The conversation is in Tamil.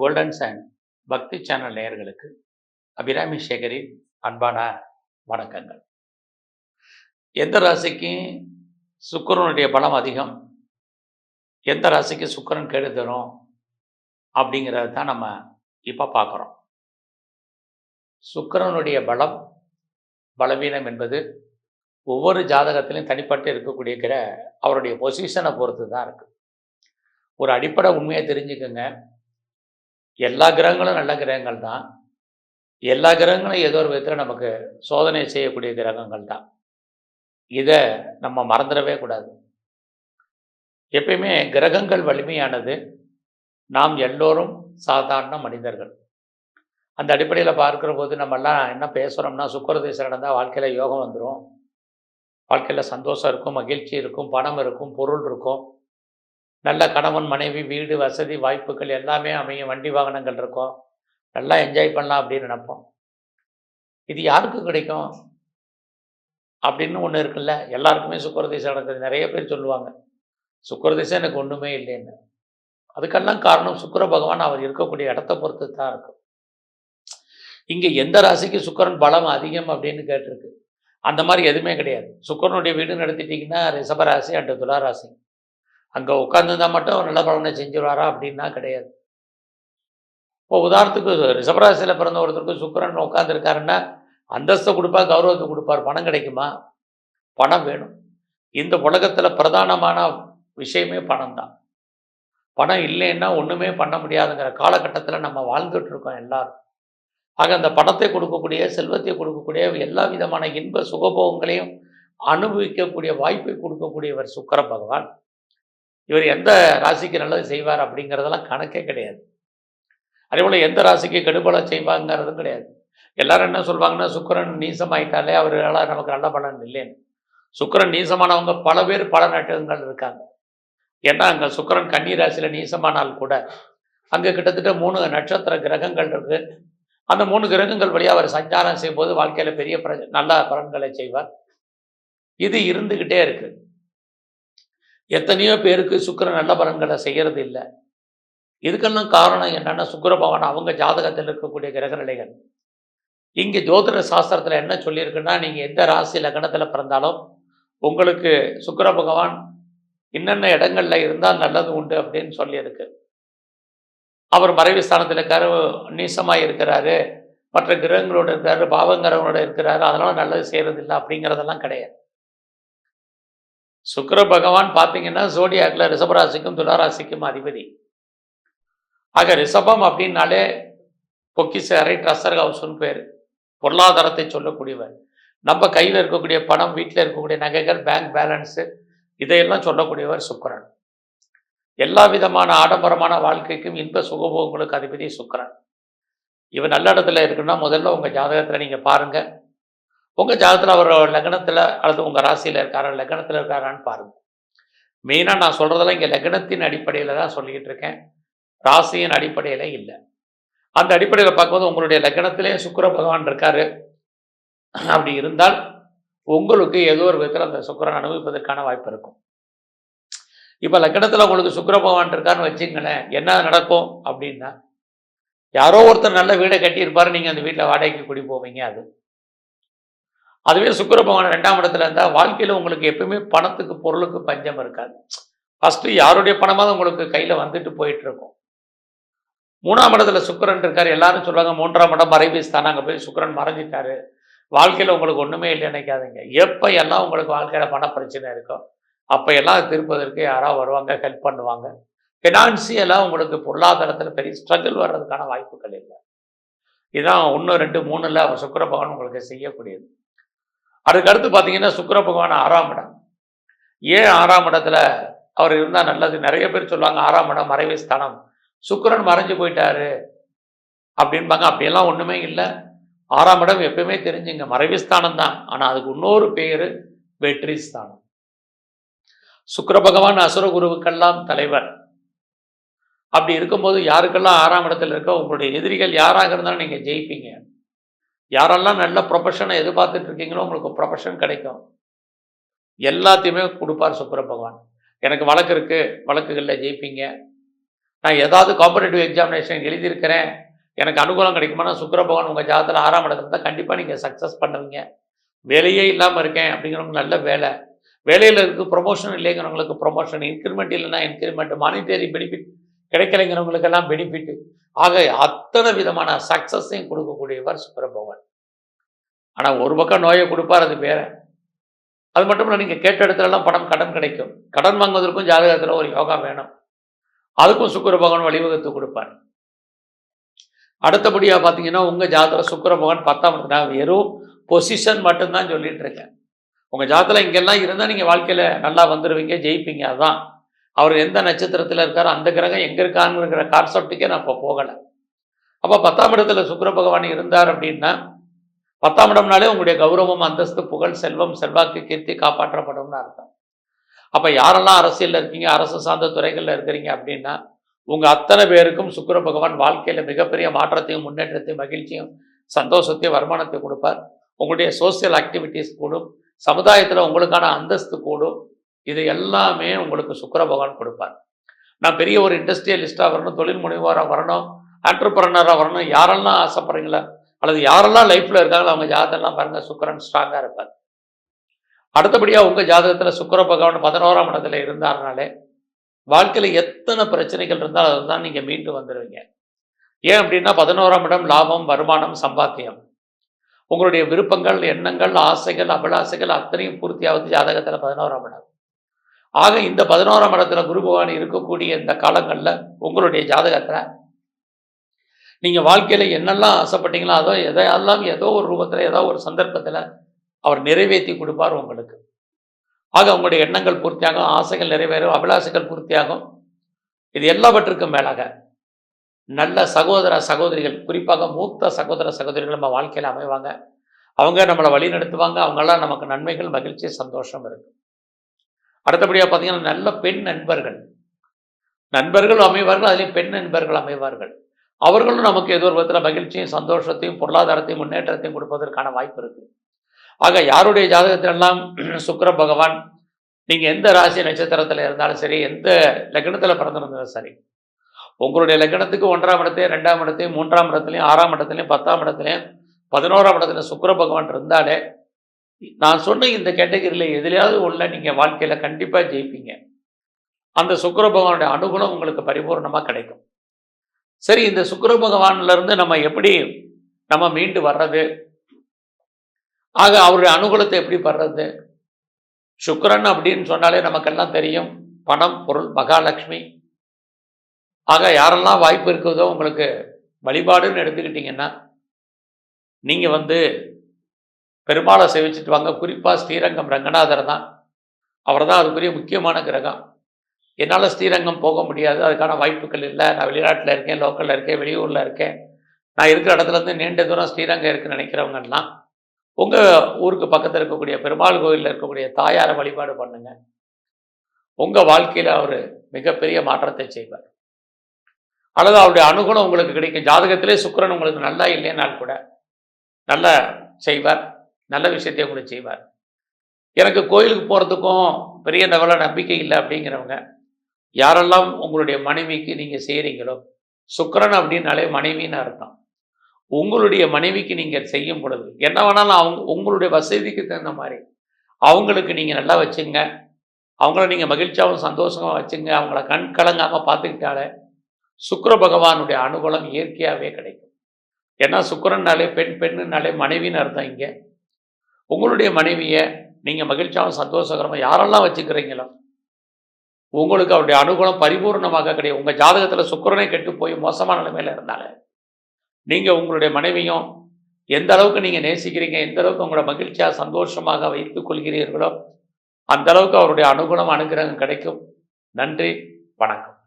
கோல்டன் சன் பக்தி சேனல் நேயர்களுக்கு அபிராமி சேகரின் அன்பான வணக்கங்கள். எந்த ராசிக்கும் சுக்கிரனுடைய பலம் அதிகம்? எந்த ராசிக்கு சுக்கிரன் கேடு தரும்? அப்படிங்கிறத தான் நம்ம இப்போ பார்க்குறோம். சுக்கரனுடைய பலம் பலவீனம் என்பது ஒவ்வொரு ஜாதகத்திலையும் தனிப்பட்டு இருக்கக்கூடிய கிர அவருடைய பொசிஷனை பொறுத்து தான் இருக்குது ஒரு அடிப்படை உண்மையை தெரிஞ்சுக்கோங்க. எல்லா கிரகங்களும் நல்ல கிரகங்கள் தான். எல்லா கிரகங்களும் ஏதோ ஒரு விதத்தில் நமக்கு சோதனை செய்யக்கூடிய கிரகங்கள் தான். இதை நம்ம மறந்துடவே கூடாது. எப்பயுமே கிரகங்கள் வலிமையானது நாம் எல்லோரும் சாதாரண மனிதர்கள். அந்த அடிப்படையில் பார்க்குற போது நம்மெல்லாம் என்ன பேசுகிறோம்னா சுக்கரதேசம் நடந்தால் வாழ்க்கையில் யோகம் வந்துடும் வாழ்க்கையில் சந்தோஷம் இருக்கும் மகிழ்ச்சி இருக்கும் பணம் இருக்கும் பொருள் இருக்கும். நல்ல கணவன் மனைவி வீடு வசதி வாய்ப்புகள் எல்லாமே அமையும். வண்டி வாகனங்கள் இருக்கும். நல்லா என்ஜாய் பண்ணலாம் அப்படின்னு நினைப்போம். இது யாருக்கு கிடைக்கும்? அப்படின்னு ஒன்று இருக்குல்ல. எல்லாருக்குமே சுக்கரதிசை நடக்குது. நிறைய பேர் சொல்லுவாங்க. சுக்கரதிசை எனக்கு ஒன்றுமே இல்லைன்னு. அதுக்கெல்லாம் காரணம் சுக்கர பகவான் அவர் இருக்கக்கூடிய இடத்த பொறுத்து தான் இருக்கும். இங்கே எந்த ராசிக்கு சுக்கரன் பலம் அதிகம் அப்படின்னு கேட்டிருக்கு? அந்த மாதிரி எதுவுமே கிடையாது. சுக்கரனுடைய வீடு நடத்திட்டிங்கன்னா ரிஷபராசி அண்டு துளாராசி அங்கே உட்காந்துருந்தா மட்டும் அவர் நல்ல பலனை செஞ்சுருவாரா? அப்படின்னா கிடையாது. இப்போ உதாரணத்துக்கு ரிஷபராசியில் பிறந்த ஒருத்தருக்கு சுக்கரன் உட்காந்துருக்காருன்னா அந்தஸ்தை கொடுப்பார் கௌரவத்தை கொடுப்பார். பணம் கிடைக்குமா? பணம் வேணும். இந்த உலகத்தில் பிரதானமான விஷயமே பணம் தான் பணம் இல்லைன்னா ஒன்றுமே பண்ண முடியாதுங்கிற காலகட்டத்தில் நம்ம வாழ்ந்துட்டு இருக்கோம் எல்லாரும். ஆக அந்த பணத்தை கொடுக்கக்கூடிய செல்வத்தை கொடுக்கக்கூடிய எல்லா விதமான இன்ப சுகபோகங்களையும் அனுபவிக்கக்கூடிய வாய்ப்பை கொடுக்கக்கூடியவர் சுக்கர பகவான். இவர் எந்த ராசிக்கு நல்லது செய்வார் அப்படிங்கிறதெல்லாம் கணக்கே கிடையாது. அதே போல் எந்த ராசிக்கு கெடுபலம் செய்வாங்கிறதும் கிடையாது. எல்லாரும் என்ன சொல்லுவாங்கன்னா சுக்கரன் நீசமாயிட்டாலே அவர்களால் நமக்கு நல்ல பலன் இல்லைன்னு. சுக்கரன் நீசமானவங்க பல பேர் பல நட்டகங்கள் இருக்காங்க. ஏன்னா அங்கே சுக்கரன் கன்னி ராசியில் நீசமானால் கூட அங்கே கிட்டத்தட்ட மூணு நட்சத்திர கிரகங்கள் இருக்கு. அந்த மூணு கிரகங்கள் வழியாக அவர் சஞ்சாரம் செய்யும்போது வாழ்க்கையில் பெரிய பிர நல்ல பலன்களை செய்வார். இது இருந்துக்கிட்டே இருக்கு. எத்தனையோ பேருக்கு சுக்கரன் நல்ல பலன்களை செய்கிறது இல்லை இதுக்கெல்லாம் காரணம் என்னென்னா சுக்கர பகவான் அவங்க ஜாதகத்தில் இருக்கக்கூடிய கிரகநிலைகள். இங்கே ஜோதிட சாஸ்திரத்தில் என்ன சொல்லியிருக்குன்னா நீங்கள் எந்த ராசி லக்னத்தில் பிறந்தாலும் உங்களுக்கு சுக்கர பகவான் என்னென்ன இடங்களில் இருந்தால் நல்லது உண்டு அப்படின்னு சொல்லியிருக்கு. அவர் மறைவு ஸ்தானத்தில் இருக்காரு நீசமாக இருக்கிறாரு மற்ற கிரகங்களோட இருக்கிறாரு பாவங்கிரகங்களோட இருக்கிறாரு அதனால் நல்லது செய்கிறது இல்லை அப்படிங்கிறதெல்லாம் கிடையாது. சுக்கர பகவான் பார்த்தீங்கன்னா சோடியாக்கில் ரிஷபராசிக்கும் துளாராசிக்கும் அதிபதி. ஆக ரிஷபம் அப்படின்னாலே பொக்கிச அரை ட்ரஸ்டர் ஹவுஸ்னு பேர். பொருளாதாரத்தை சொல்லக்கூடியவர். நம்ம கையில் இருக்கக்கூடிய பணம் வீட்டில் இருக்கக்கூடிய நகைகள் பேங்க் பேலன்ஸு இதையெல்லாம் சொல்லக்கூடியவர் சுக்கரன். எல்லா விதமான ஆடம்பரமான வாழ்க்கைக்கும் இன்ப சுகபோகங்களுக்கு அதிபதி சுக்கரன். இவர் நல்ல இடத்துல இருக்குன்னா முதல்ல உங்கள் ஜாதகத்தில் நீங்கள் பாருங்கள் உங்கள் ஜாதகத்தில் அவர் லக்னத்தில் அல்லது உங்கள் ராசியில் இருக்காரா லக்னத்தில் இருக்காரான்னு பாருங்கள் மெயினாக நான் சொல்கிறதெல்லாம் இங்கே லக்னத்தின் அடிப்படையில் தான் சொல்லிக்கிட்டு இருக்கேன். ராசியின் அடிப்படையில் இல்லை. அந்த அடிப்படையில் பார்க்கும்போது உங்களுடைய லக்னத்திலே சுக்கர பகவான் இருக்காரு. அப்படி இருந்தால் உங்களுக்கு ஏதோ ஒரு விதத்தில் அந்த சுக்கரன் அனுபவிப்பதற்கான வாய்ப்பு இருக்கும். இப்போ லக்கணத்தில் உங்களுக்கு சுக்கர பகவான் இருக்கான்னு வச்சுங்களேன் என்ன நடக்கும் அப்படின்னா யாரோ ஒருத்தர் நல்ல வீடை கட்டியிருப்பாரு நீங்கள் அந்த வீட்டில் வாடகைக்கு குடி போவீங்க அது. அதுவே சுக்கர பகவான் ரெண்டாம் இடத்துல இருந்தால் வாழ்க்கையில் உங்களுக்கு எப்பவுமே பணத்துக்கு பொருளுக்கு பஞ்சம் இருக்காது. ஃபஸ்ட்டு யாருடைய பணமாக உங்களுக்கு கையில் வந்துட்டு போயிட்டு இருக்கும் மூணாம் இடத்துல சுக்கரன் இருக்காரு. எல்லாரும் சொல்லுவாங்க மூன்றாம் இடம் மறைவு ஸ்தானம். அங்கே போய் சுக்கரன் மறைஞ்சிட்டாரு. வாழ்க்கையில் உங்களுக்கு ஒன்றுமே இல்லை நினைக்காதீங்க. எப்போ எல்லாம் உங்களுக்கு வாழ்க்கையில் பண பிரச்சனை இருக்கோ அப்போ எல்லாம் திருப்பதற்கு யாராவது வருவாங்க ஹெல்ப் பண்ணுவாங்க. ஃபினான்சியலாக உங்களுக்கு பொருளாதாரத்தில் பெரிய ஸ்ட்ரகிள் வர்றதுக்கான வாய்ப்புகள் இல்லை. இதுதான் ஒன்று ரெண்டு மூணில் சுக்கர பகவான் உங்களுக்கு செய்யக்கூடியது. அதுக்கடுத்து பார்த்தீங்கன்னா சுக்கர பகவான் ஆறாம் இடம். ஏன் ஆறாம் இடத்துல அவர் இருந்தால் நல்லது? நிறைய பேர் சொல்லுவாங்க ஆறாம் இடம் மறைவு ஸ்தானம். சுக்கரன் மறைஞ்சு போயிட்டாரு அப்படின்பாங்க அப்படியெல்லாம் ஒன்றுமே இல்லை. ஆறாம் இடம் எப்பயுமே தெரிஞ்சுங்க மறைவு ஸ்தானம் தான். ஆனால் அதுக்கு இன்னொரு பேர் வெற்றி ஸ்தானம். சுக்கர பகவான் அசுர குருவுக்கெல்லாம் தலைவர். அப்படி இருக்கும்போது யாருக்கெல்லாம் ஆறாம் இடத்துல இருக்கோ உங்களுடைய எதிரிகள் யாராக இருந்தாலும் நீங்கள் ஜெயிப்பீங்க. யாரெல்லாம் நல்ல ப்ரொஃபஷனை எதிர்பார்த்துட்டு இருக்கீங்களோ உங்களுக்கு ப்ரொஃபஷன் கிடைக்கும். எல்லாத்தையுமே கொடுப்பார் சுக்கர பகவான் எனக்கு வழக்கு இருக்குது வழக்குகளில் ஜெயிப்பீங்க. நான் ஏதாவது காம்படேட்டிவ் எக்ஸாமினேஷன் எழுதியிருக்கிறேன். எனக்கு அனுகூலம் கிடைக்குமானா சுக்கர பகவான் உங்கள் ஜாதத்தில் ஆறாம் இடத்துல தான் கண்டிப்பாக நீங்கள் சக்ஸஸ் பண்ணுவீங்க. வேலையே இல்லாமல் இருக்கேன் அப்படிங்கிறவங்க நல்ல வேலை. வேலையில் இருக்குது ப்ரொமோஷன் இல்லைங்கிறவங்களுக்கு ப்ரொமோஷன் இன்க்ரிமெண்ட் இல்லைன்னா இன்க்ரிமெண்ட் மானிட்டரி பெனிஃபிட் கிடைக்கலைங்கிறவங்களுக்கெல்லாம் பெனிஃபிட் ஆக அத்தனை விதமான சக்ஸஸையும் கொடுக்கக்கூடியவர் சுக்கிர ஆனால் ஒரு பக்கம் நோயை கொடுப்பார் அது வேற. அது மட்டும் இல்லை நீங்கள் கேட்ட இடத்துலலாம் பணம் கடன் கிடைக்கும். கடன் வாங்குவதற்கும் ஜாதகத்தில் ஒரு யோகா வேணும். அதுக்கும் சுக்கிர பகவான் வழிவகுத்து கொடுப்பார். அடுத்தபடியாக பார்த்தீங்கன்னா உங்கள் ஜாதகத்தில் சுக்கிர பகவான் பத்தாம் நான் வெறும் பொசிஷன் மட்டும்தான் சொல்லிட்டு இருக்கேன். உங்கள் ஜாதகத்தில் இங்கெல்லாம் இருந்தால் நீங்கள் வாழ்க்கையில் நல்லா வந்துடுவீங்க ஜெயிப்பீங்க அதான். அவர் எந்த நட்சத்திரத்தில் இருக்காரோ அந்த கிரகம் எங்கே இருக்காருங்கிற கான்செப்டுக்கே நான் இப்போ போகலை. அப்போ பத்தாம் இடத்துல சுக்கர பகவான் இருந்தார் அப்படின்னா பத்தாம் இடம்னாலே உங்களுடைய கௌரவம் அந்தஸ்து புகழ் செல்வம் செல்வாக்கு கீர்த்தி காப்பாற்றப்படும்னு அர்த்தம். அப்போ யாரெல்லாம் அரசியலில் இருக்கீங்க அரசு சார்ந்த துறைகளில் இருக்கிறீங்க அப்படின்னா உங்கள் அத்தனை பேருக்கும் சுக்கர பகவான் வாழ்க்கையில் மிகப்பெரிய மாற்றத்தையும் முன்னேற்றத்தையும் மகிழ்ச்சியும் சந்தோஷத்தையும் வருமானத்தையும் கொடுப்பார். உங்களுடைய சோசியல் ஆக்டிவிட்டீஸ் கூடும். சமுதாயத்தில் உங்களுக்கான அந்தஸ்து கூடும். இது எல்லாமே உங்களுக்கு சுக்கர பகவான் கொடுப்பார். நான் பெரிய ஒரு இண்டஸ்ட்ரியலிஸ்டாக வரணும் தொழில் முனைவோராக வரணும் ஆண்டர்பிரனராக வரணும் யாரெல்லாம் ஆசைப்படுறீங்களா அல்லது யாரெல்லாம் லைஃப்பில் இருக்காங்களோ அவங்க ஜாதகெல்லாம் பாருங்கள் சுக்கிரன் ஸ்ட்ராங்காக இருப்பார். அடுத்தபடியாக உங்கள் ஜாதகத்தில் சுக்கிர பகவான் பதினோராம் இடத்துல இருந்தாருனாலே வாழ்க்கையில் எத்தனை பிரச்சனைகள் இருந்தாலும் அதை தான் நீங்கள் மீண்டு வந்துடுவீங்க ஏன் அப்படின்னா பதினோராம் இடம் லாபம் வருமானம் சம்பாத்தியம். உங்களுடைய விருப்பங்கள் எண்ணங்கள் ஆசைகள் அபிலாசைகள் அத்தனையும் பூர்த்தியாவது ஜாதகத்தில் பதினோராம் இடம். ஆக இந்த பதினோராம் இடத்துல குரு பகவான் இருக்கக்கூடிய இந்த காலங்களில் உங்களுடைய ஜாதகத்தில் நீங்கள் வாழ்க்கையில் என்னெல்லாம் ஆசைப்பட்டீங்களோ அதோ எதையெல்லாம் ஏதோ ஒரு ரூபத்தில் ஏதோ ஒரு சந்தர்ப்பத்தில் அவர் நிறைவேற்றி கொடுப்பார் உங்களுக்கு. ஆக உங்களுடைய எண்ணங்கள் பூர்த்தியாகும் ஆசைகள் நிறைவேறும் அபிலாசைகள் பூர்த்தியாகும். இது எல்லாவற்றுக்கும் மேலாக நல்ல சகோதர சகோதரிகள் குறிப்பாக மூத்த சகோதர சகோதரிகள் நம்ம வாழ்க்கையில் அமைவாங்க. அவங்க நம்மளை வழி நடத்துவாங்க அவங்கெல்லாம் நமக்கு நன்மைகள் மகிழ்ச்சி சந்தோஷம் இருக்குது அடுத்தபடியாக பார்த்தீங்கன்னா நல்ல பெண் நண்பர்கள். நண்பர்கள் அமைவார்கள் அதுலேயும் பெண் நண்பர்கள் அமைவார்கள். அவர்களும் நமக்கு ஏதோ ஒரு விதத்தில் மகிழ்ச்சியும் சந்தோஷத்தையும் பொருளாதாரத்தையும் முன்னேற்றத்தையும் கொடுப்பதற்கான வாய்ப்பு இருக்குது ஆக யாருடைய ஜாதகத்திலெல்லாம் சுக்கர பகவான் நீங்கள் எந்த ராசி நட்சத்திரத்தில் இருந்தாலும் சரி எந்த லக்னத்தில் பிறந்திருந்தாலும் சரி உங்களுடைய லக்னத்துக்கு ஒன்றாம் இடத்தையும் ரெண்டாம் இடத்தையும் மூன்றாம் இடத்துலையும் ஆறாம் இடத்துலையும் பத்தாம் இடத்துலையும் பதினோராம் இடத்துல சுக்கர பகவான் இருந்தாலே நான் சொன்ன இந்த கேட்டகரியில் எதுலையாவது உள்ள நீங்கள் வாழ்க்கையில் கண்டிப்பாக ஜெயிப்பீங்க. அந்த சுக்கர பகவானுடைய அனுகூலம் உங்களுக்கு பரிபூர்ணமாக கிடைக்கும். சரி இந்த சுக்கர பகவான்ல இருந்து நம்ம எப்படி நம்ம மீண்டு வர்றது? ஆக அவருடைய அனுகூலத்தை எப்படி படுறது சுக்கரன் அப்படின்னு சொன்னாலே நமக்கெல்லாம் தெரியும் பணம் பொருள் மகாலட்சுமி. ஆக யாரெல்லாம் வாய்ப்பு இருக்குதோ உங்களுக்கு வழிபாடுன்னு எடுத்துக்கிட்டிங்கன்னா நீங்கள் வந்து பெருமாளை சேவிச்சுட்டு வாங்க. குறிப்பாக ஸ்ரீரங்கம் ரங்கநாதர் தான். அவர் தான் அதுக்குரிய முக்கியமான கிரகம். என்னால் ஸ்ரீரங்கம் போக முடியாது. அதுக்கான வாய்ப்புகள் இல்லை. நான் வெளிநாட்டில் இருக்கேன் லோக்கலில் இருக்கேன் வெளியூரில் இருக்கேன். நான் இருக்கிற இடத்துல இருந்து நீண்ட தூரம் ஸ்ரீரங்கம் இருக்குன்னு நினைக்கிறவங்கலாம் உங்கள் ஊருக்கு பக்கத்தில் இருக்கக்கூடிய பெருமாள் கோயிலில் இருக்கக்கூடிய தாயாரை வழிபாடு பண்ணுங்க. உங்கள் வாழ்க்கையில் அவர் மிகப்பெரிய மாற்றத்தை செய்வார். அல்லது அவருடைய அனுகுணம் உங்களுக்கு கிடைக்கும். ஜாதகத்திலே சுக்கிரன் உங்களுக்கு நல்லா இல்லைன்னாலும் கூட நல்ல செய்வார். நல்ல விஷயத்தை கூட செய்வார். எனக்கு கோயிலுக்கு போகிறதுக்கும் பெரிய லெவலில் நம்பிக்கை இல்லை அப்படிங்கிறவங்க யாரெல்லாம் உங்களுடைய மனைவிக்கு நீங்கள் செய்கிறீங்களோ சுக்கரன் அப்படின்னாலே மனைவின்னு அர்த்தம். உங்களுடைய மனைவிக்கு நீங்கள் செய்யும் பொழுது என்ன வேணாலும் அவங்க உங்களுடைய வசதிக்கு தகுந்த மாதிரி அவங்களுக்கு நீங்கள் நல்லா வச்சுங்க. அவங்கள நீங்கள் மகிழ்ச்சியாகவும் சந்தோஷமாக வச்சுங்க. அவங்கள கண் கலங்காமல் பார்த்துக்கிட்டாலே சுக்கர பகவானுடைய அனுகூலம் இயற்கையாகவே கிடைக்கும். ஏன்னா சுக்கரன்னாலே பெண் பெண்ணுனாலே மனைவின்னு அர்த்தம் இங்கே. உங்களுடைய மனைவியை நீங்கள் மகிழ்ச்சியாகவும் சந்தோஷகரமாக யாரெல்லாம் வச்சுக்கிறீங்களோ உங்களுக்கு அவருடைய அனுகூலம் பரிபூர்ணமாக கிடையாது. உங்கள் ஜாதகத்தில் சுக்கரனே கெட்டு போய் மோசமான நிலைமையில் இருந்தாங்க நீங்கள் உங்களுடைய மனைவியும் எந்த அளவுக்கு நீங்கள் நேசிக்கிறீங்க எந்த அளவுக்கு உங்களோட மகிழ்ச்சியாக சந்தோஷமாக வைத்துக் கொள்கிறீர்களோ அந்த அளவுக்கு அவருடைய அனுகூலம் அனுகிரகம் கிடைக்கும். நன்றி வணக்கம்.